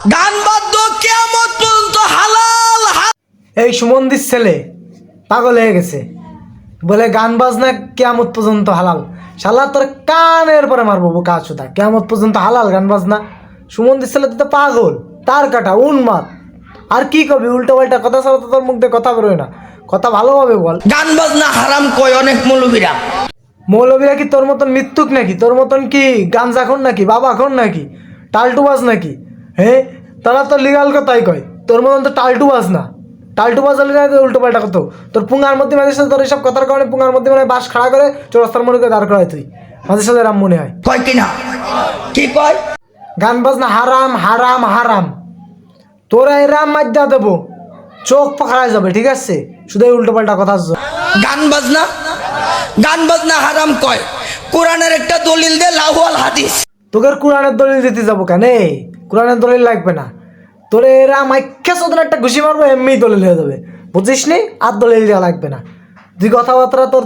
গান বাদ্য কেমন পর্যন্ত হালাল এই সুমন্দির ছেলে পাগল হয়ে গেছে। বলে গান বাজনা কেয়ামত পর্যন্ত হালাল। শালা তোর কানের পরে মারবো বোকা সুদা কেয়ামত পর্যন্ত হালাল গান বাজনা। সুমন্দির ছেলে তো পাগল তার কাটা উন্মাদ আর কি কবি উল্টো পাল্টা কথা ছাড়া তো তোর মুখ দিয়ে কথা বেরোয় না। কথা ভালোভাবে বল। গান বাজনা হারাম কয় অনেক মৌলবীরা। মৌলবীরা কি তোর মতন মৃত্যুক নাকি? তোর মতন কি গাঞ্জা খন নাকি? বাবা খন নাকি? টালটুবাজ নাকি? হে তারা তো লিগাল কথাই কয়। তোর মতন তো টালটুবাজ না। টালটুবাজ হলে না উল্টো পাল্টা কত তোর পুঙ্গার মধ্যে মাঝে সাথে তোর এইসব কথার কারণে পুঙ্গার মধ্যে মানে বাস খাড়া করে চৌরাস্তার মনে করে দাঁড় করায় তুই। মাঝে সাথে রাম মনে হয়। কয় কিনা? কি কয়? গান বাজনা হারাম হারাম হারাম। তোরা এরাম মাজ্জা দেবো। চোখ পাখড়ায় যাবে ঠিক আছে? শুধু এই উল্টো পাল্টা কথা। গান বাজনা? গান বাজনা হারাম কয়? কোরআনের একটা দলিল দে লাহুয়াল হাদিস। তোকে কোরআনের দলিল দিতে যাব কেন কোরআনের দলিল লাগবে না। তোরে এরা মাইকা সদন একটা ঘুষি মারবো এমনি দলিল হয়ে যাবে। বুঝিস নি? আর দলিল দেওয়া লাগবে না। তুই কথাবার্তা তোর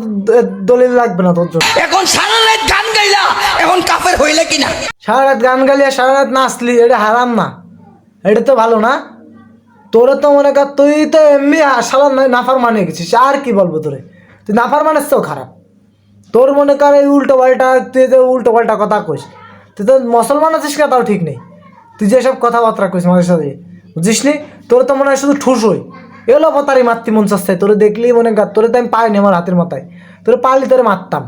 দলিল লাগবে না তোর জন্য। এখন সারা রাত গান গাইলা এখন কাফের হইলে কিনা? সারা রাত গান আর সারা রাত নাচলি এটা হারাম না। এটা তো ভালো না। তোরে তো মনে কর তুই তো এমনি সালা নাফার মানে গেছিস। আর কি বলব তোরে? তুই নাফার মানের তো খারাপ। তোর মনে কর এই উল্টো পাল্টা তুই যে উল্টো পাল্টা কথা কইস তুই তো মুসলমান আছিস না তাও ঠিক নেই। তুই যেসব কথাবার্তা কইস মাঝে সাথে বুঝিস নি? তোর তো মনে হয় শুধু ঠুস হই। এগুলো পতারি মাতৃ মন চাচ্ছে তোরে দেখলি মনে কর তোরে তো আমি পাইনি আমার হাতের মাথায়। তোরে পারলি তোরে মারতাম।